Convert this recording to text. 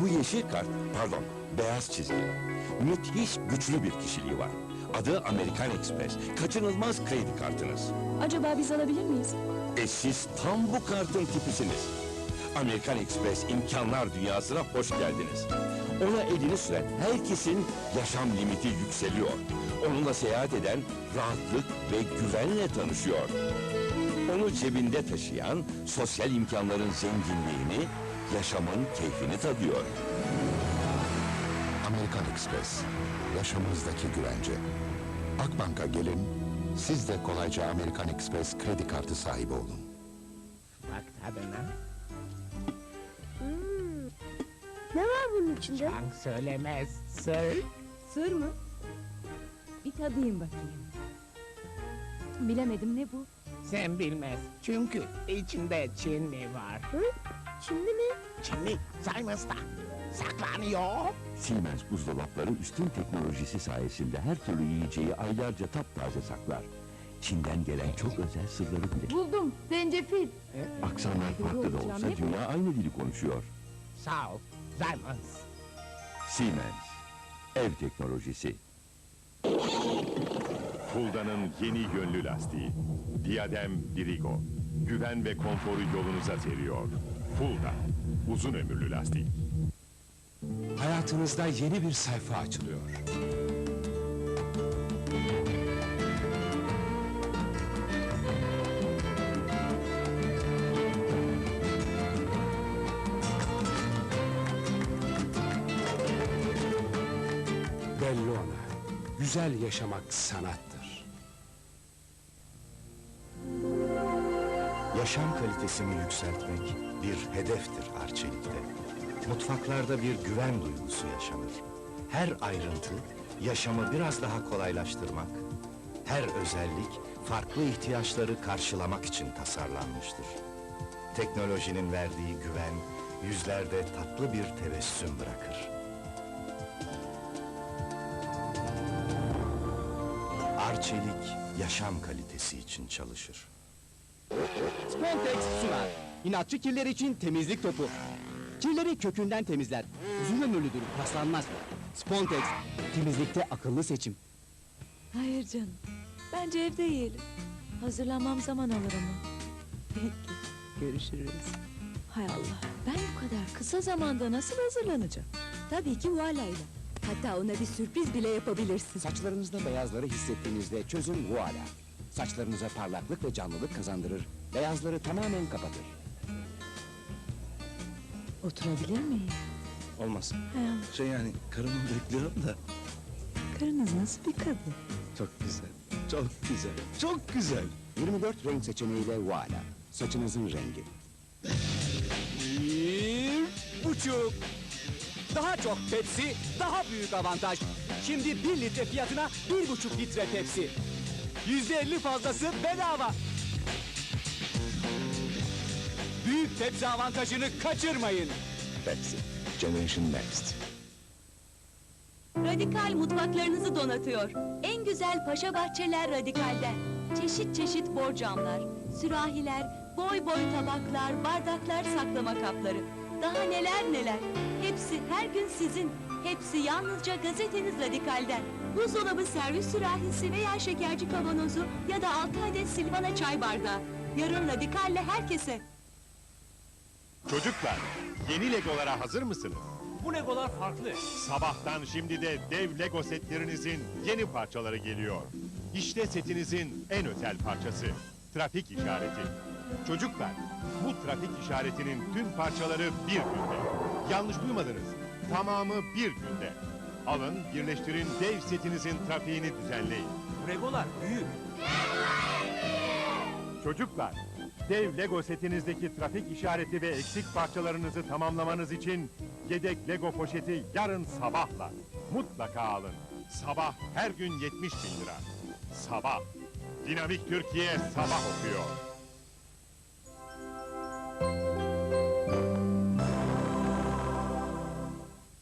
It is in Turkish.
Bu yeşil kart, pardon, beyaz çizgi. Müthiş güçlü bir kişiliği var. Adı Amerikan Express. Kaçınılmaz kredi kartınız. Acaba biz alabilir miyiz? E siz tam bu kartın tipisiniz. Amerikan Express imkanlar dünyasına hoş geldiniz. Ona elini süren herkesin yaşam limiti yükseliyor. Onunla seyahat eden rahatlık ve güvenle tanışıyor. Onu cebinde taşıyan sosyal imkanların zenginliğini, yaşamın keyfini tadıyor. Amerikan Express, yaşamınızdaki güvence. Akbank'a gelin, siz de kolayca Amerikan Express kredi kartı sahibi olun. Bak tadına. Ne var bunun içinde? Hank söylemez. Sır. Sır mı? Bir tadayım bakayım. Bilemedim ne bu? Sen bilmez. Çünkü içinde Çinli var. Hı? Şimdi mi? Çinli Simon's'ta. Saklanıyor. Siemens buzdolapları üstün teknolojisi sayesinde her türlü yiyeceği aylarca taptaze saklar. Çin'den gelen çok özel sırları bile. Buldum. Zencefil. Aksanlar farklı da olsa dünya aynı dili konuşuyor. Sağ ol. Simons. Siemens, ev teknolojisi. Fulda'nın yeni yönlü lastiği. Diadem Dirigo. Güven ve konforu yolunuza seriyor. Fulda. Uzun ömürlü lastik. Hayatınızda yeni bir sayfa açılıyor. Bellona. Güzel yaşamak sanattır. Yaşam kalitesini yükseltmek bir hedeftir Arçelik'te. Mutfaklarda bir güven duygusu yaşanır. Her ayrıntı yaşamı biraz daha kolaylaştırmak, her özellik farklı ihtiyaçları karşılamak için tasarlanmıştır. Teknolojinin verdiği güven yüzlerde tatlı bir tebessüm bırakır. Arçelik yaşam kalitesi için çalışır. Spontex sunar. İnatçı kirler için temizlik topu. Kirleri kökünden temizler. Uzun ömürlüdür, paslanmaz. Spontex, temizlikte akıllı seçim. Hayır canım. Bence evde yiyelim. Hazırlanmam zaman alır ama. Peki. Görüşürüz. Hay Allah. Ben bu kadar kısa zamanda nasıl hazırlanacağım? Tabii ki Vuala'yla. Hatta ona bir sürpriz bile yapabilirsin. Saçlarınızda beyazları hissettiğinizde çözüm Voila. Saçlarınıza parlaklık ve canlılık kazandırır. Beyazları tamamen kapatır. Oturabilir miyim? Olmaz. Allah. Şey yani karımı bekliyorum da Karınız nasıl bir kadın? çok güzel, çok güzel, çok güzel. 24 renk seçeneğiyle Voila. Saçınızın rengi. Bir buçuk. Daha çok Pepsi, daha büyük avantaj. Şimdi bir litre fiyatına bir buçuk litre Pepsi. Yüzde elli fazlası bedava. Büyük Pepsi avantajını kaçırmayın. Pepsi, Generation Next. Radikal mutfaklarınızı donatıyor. En güzel paşa bahçeler Radikal'den. Çeşit çeşit borcamlar, sürahiler, boy boy tabaklar, bardaklar, saklama kapları. Daha neler neler. Hepsi her gün sizin. Hepsi yalnızca gazeteniz Radikal'den. Buzdolabı servis sürahisi veya şekerci kavanozu ya da 6 adet Silvana çay bardağı. Yarın Radikal'le herkese. Çocuklar, yeni Legolara hazır mısınız? Bu legolar farklı. Sabahtan şimdi de dev Lego setlerinizin yeni parçaları geliyor. İşte setinizin en özel parçası. Trafik işareti. Çocuklar, bu trafik işaretinin tüm parçaları bir günde. Yanlış duymadınız. Tamamı bir günde. Alın, birleştirin dev setinizin trafiğini düzenleyin. Legolar büyük. Çocuklar, dev Lego setinizdeki trafik işareti ve eksik parçalarınızı tamamlamanız için yedek Lego poşeti yarın sabahla. Mutlaka alın. Sabah her gün 70 bin lira. Sabah. Dinamik Türkiye sabah okuyor.